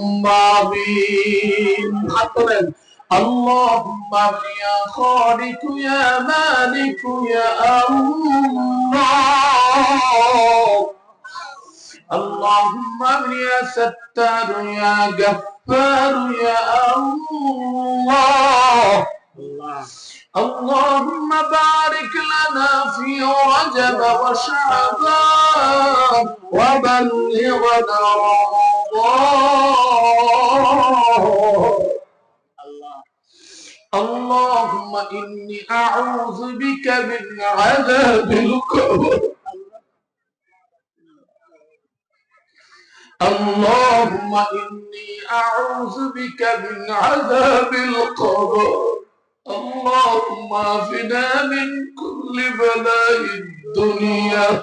اللهم عظيم حطنا اللهم يا خالق يا مالك يا الله. اللهم يا ستار يا غفار يا الله. اللهم بارك لنا في رجب وشعبان. وبلغنا رمضان اللهم إني أعوذ بك من عذاب القبر. اللهم إني أعوذ بك من عذاب القبر. اللهم عافنا من كل بلاء الدنيا.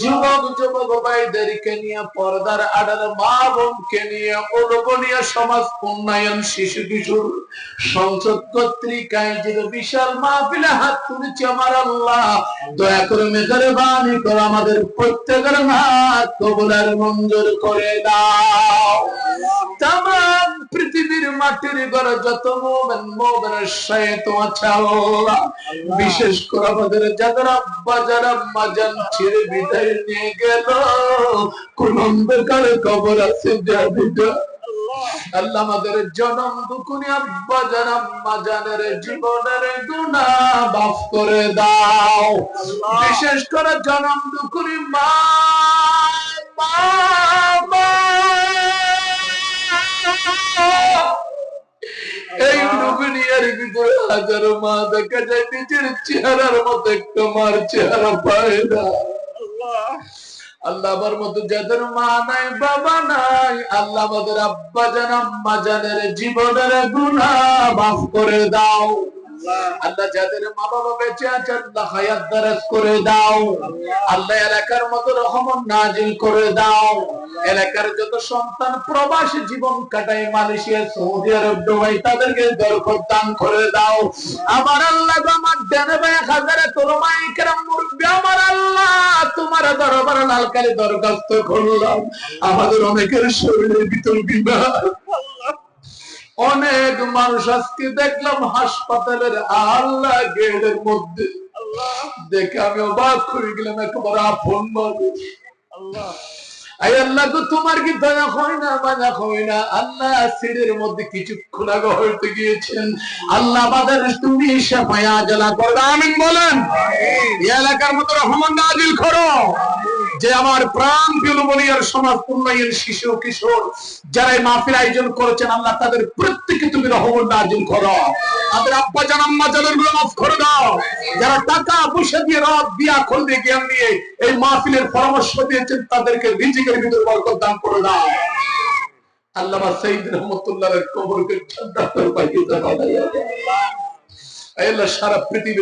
যুবক যুবক ভাইদেরকে নিয়ে পর্দার আড়ার মা বোনকে নিয়ে ওলবনিয়া সমাজ উন্নয়ন শিশু কিশোর সংসদ পত্রিকায় যে বিশাল মাহফিলে হাত তুলেছে আমার আল্লাহ। দয়া করে মেঘের বাণী করে আমাদের প্রত্যেকের হাত কবুলার মঞ্জুর করে দাও। তাম পৃথিবীর মাটির ঘরে যত মোমেন মোমেনের সাহেত আছে আল্লাহ। বিশেষ করে আমাদের যাদের আব্বা যারা আম্মা জান ছেড়ে বিদায় নিয়ে গেল কোন অন্ধকারে কবর আছে আল্লাহ। আমাদের জনম দুকুনি আব্বা জান আম্মা জানের জীবনের গুণা মাফ করে দাও। বিশেষ করে জনম দুকুনি মা মা। চেহারার মতো চেহারা পায় আল্লাহ মতো যাদের মা নাই, বাবা নাই, আল্লাহ আব্বা জান, আম্মা জীবনের গুণা মাফ করে দাও। আল্লাহ যাদের মা বাবা বেঁচে আছে আল্লাহ হায়াত দারাজ করে দাও। আল্লাহ এলাকার মতো রহমত নাজিল করে দাও। এলাকার যত সন্তান প্রবাসী জীবন কাটায়, মালয়েশিয়া, সৌদি আরব, দুবাই, তাদেরকে বরকত দান করে দাও। আমার আল্লাহ আমার ডানে হাজারে তোলমাই কেরাম মুরব্বি, আমার আল্লাহ, তোমার দরবার লালকারি দরখাস্ত করলাম। আমাদের অনেকের শরীরের ভিতর বিমার অনেক মানুষ আজকে দেখলাম হাসপাতালের আল্লাহ গেটের মধ্যে। দেখে আমি অবাক হয়ে গেলাম একেবারে আপন মানুষ। আই আল্লাহ গো তোমার কি দয়া হয় না মায়া হয় না? আল্লাহ সিঁড়ির মধ্যে কিছুক্ষণ আগে হইতে গিয়েছেন। আল্লাহ আমাদের তুমি সাফায়া জ্বালা করবে আমিন বলেন। এই এলাকার মতো রহমান নাজিল করো। যে আমার প্রাণ পিলমনিয়ার সমাজ উন্নয়ন শিশু কিশোর যারা এই মাহফিল আয়োজন করেছেন, আল্লাহ তাদের প্রত্যেকে তুমি রহমান নাজিল করো। তাদের আব্বা জান আম্মা জানেরগুলো মাফ করে দাও। যারা টাকা পয়সা দিয়ে রব দিয়া খন্ডে জ্ঞান দিয়ে এই মাহফিলের পরামর্শ দিয়েছেন, তাদেরকে রিজিকের ভিতরে বরকত দান করে দাও। আল্লামা সঈদ রহমতুল্লাহের কবরকে ঠান্ডা করে পাইয়ে দাও। আল্লাহ সারা পৃথিবীর